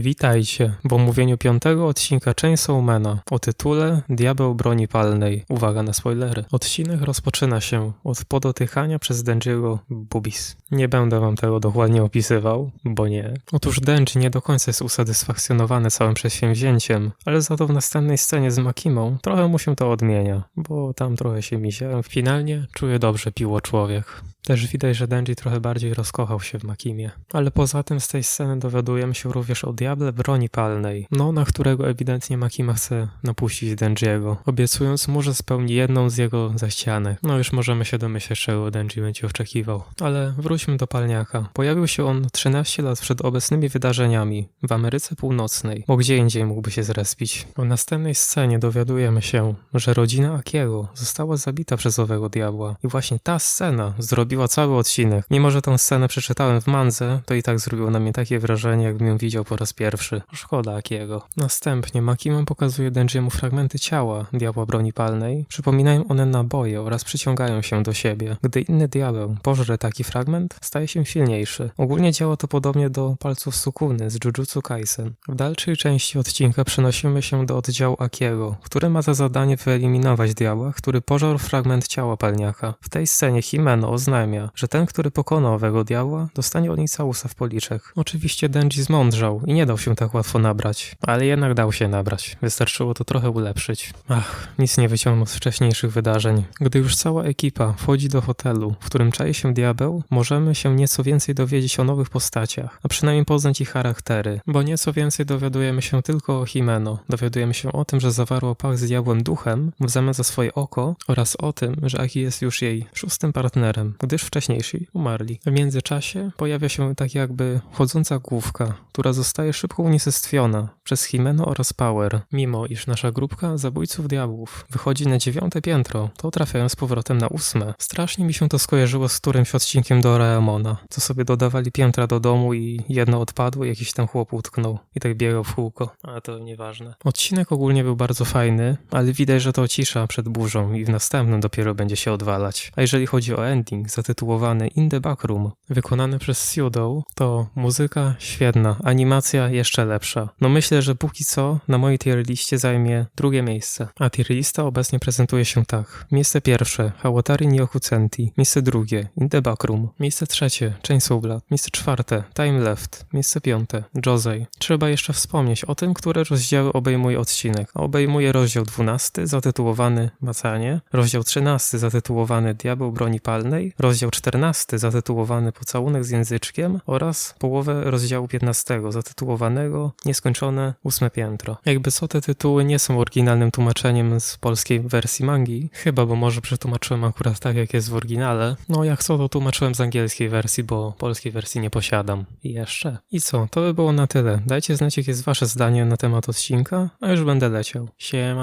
Witajcie w omówieniu piątego odcinka Chainsawmana o tytule Diabeł broni palnej. Uwaga na spoilery. Odcinek rozpoczyna się od podotychania przez Denjiego bubis. Nie będę wam tego dokładnie opisywał, bo nie. Otóż Denji nie do końca jest usatysfakcjonowany całym przedsięwzięciem, ale za to w następnej scenie z Makimą trochę mu się to odmienia, bo tam trochę się misia. Finalnie czuje dobrze piło człowiek. Też widać, że Denji trochę bardziej rozkochał się w Makimie. Ale poza tym z tej sceny dowiadujemy się również o diable broni palnej, no na którego ewidentnie Makima chce napuścić Denjiego, obiecując mu, że spełni jedną z jego zachcianek. No już możemy się domyśleć, czego Denji będzie oczekiwał. Ale wróćmy do palniaka. Pojawił się on 13 lat przed obecnymi wydarzeniami w Ameryce Północnej, bo gdzie indziej mógłby się zrespić. W następnej scenie dowiadujemy się, że rodzina Akiego została zabita przez owego diabła i właśnie ta scena zrobiła cały odcinek. Mimo, że tę scenę przeczytałem w Mandze, to i tak zrobiło na mnie takie wrażenie, jakbym ją widział po raz pierwszy. Szkoda Akiego. Następnie Makima pokazuje Denjiemu fragmenty ciała diabła broni palnej. Przypominają one naboje oraz przyciągają się do siebie. Gdy inny diabeł pożre taki fragment, staje się silniejszy. Ogólnie działa to podobnie do palców Sukuny z Jujutsu Kaisen. W dalszej części odcinka przenosimy się do oddziału Akiego, który ma za zadanie wyeliminować diabła, który pożarł fragment ciała palniaka. W tej scenie Himeno oznajmia, że ten, który pokona owego diabła, dostanie od niej całusa w policzek. Oczywiście Denji zmądrzał i nie dał się tak łatwo nabrać, ale jednak dał się nabrać. Wystarczyło to trochę ulepszyć. Ach, nic nie wyciągnął z wcześniejszych wydarzeń. Gdy już cała ekipa wchodzi do hotelu, w którym czai się diabeł, możemy się nieco więcej dowiedzieć o nowych postaciach, a przynajmniej poznać ich charaktery, bo nieco więcej dowiadujemy się tylko o Himeno. Dowiadujemy się o tym, że zawarło pakt z diabłem duchem w zamian za swoje oko oraz o tym, że Aki jest już jej szóstym partnerem, gdyż wcześniejsi umarli. W międzyczasie pojawia się tak jakby chodząca główka, która zostaje szybko unicestwiona przez Himeno oraz Power, mimo iż nasza grupka zabójców diabłów wychodzi na dziewiąte piętro, to trafiają z powrotem na ósme. Strasznie mi się to skojarzyło z którymś odcinkiem do Raemona, co sobie dodawali piętra do domu i jedno odpadło jakiś tam chłop utknął i tak biegał w kółko, ale to nieważne. Odcinek ogólnie był bardzo fajny, ale widać, że to cisza przed burzą i w następnym dopiero będzie się odwalać. A jeżeli chodzi o ending zatytułowany In the Backroom, wykonany przez Pseudo, to muzyka świetna, animacja jeszcze lepsza. No myślę, że póki co na mojej tier liście zajmie drugie miejsce. A tier lista obecnie prezentuje się tak. Miejsce pierwsze Hawatari Nyokucenti, miejsce drugie In the Backroom, miejsce trzecie Chainsaw Blood, miejsce czwarte Time Left, miejsce piąte Josei. Trzeba jeszcze wspomnieć o tym, które rozdziały obejmuje odcinek. Obejmuje rozdział 12 zatytułowany Macanie, rozdział 13 zatytułowany Diabeł broni palnej, rozdział 14 zatytułowany Pocałunek z języczkiem oraz połowę rozdziału 15 zatytułowanego Nieskończone ósme piętro. Jakby co te tytuły nie są oryginalnym tłumaczeniem z polskiej wersji mangi, chyba, bo może przetłumaczyłem akurat tak jak jest w oryginale. No jak co to tłumaczyłem z angielskiej wersji, bo polskiej wersji nie posiadam. I jeszcze. I co, to by było na tyle. Dajcie znać jakie jest wasze zdanie na temat odcinka, a już będę leciał. Siema.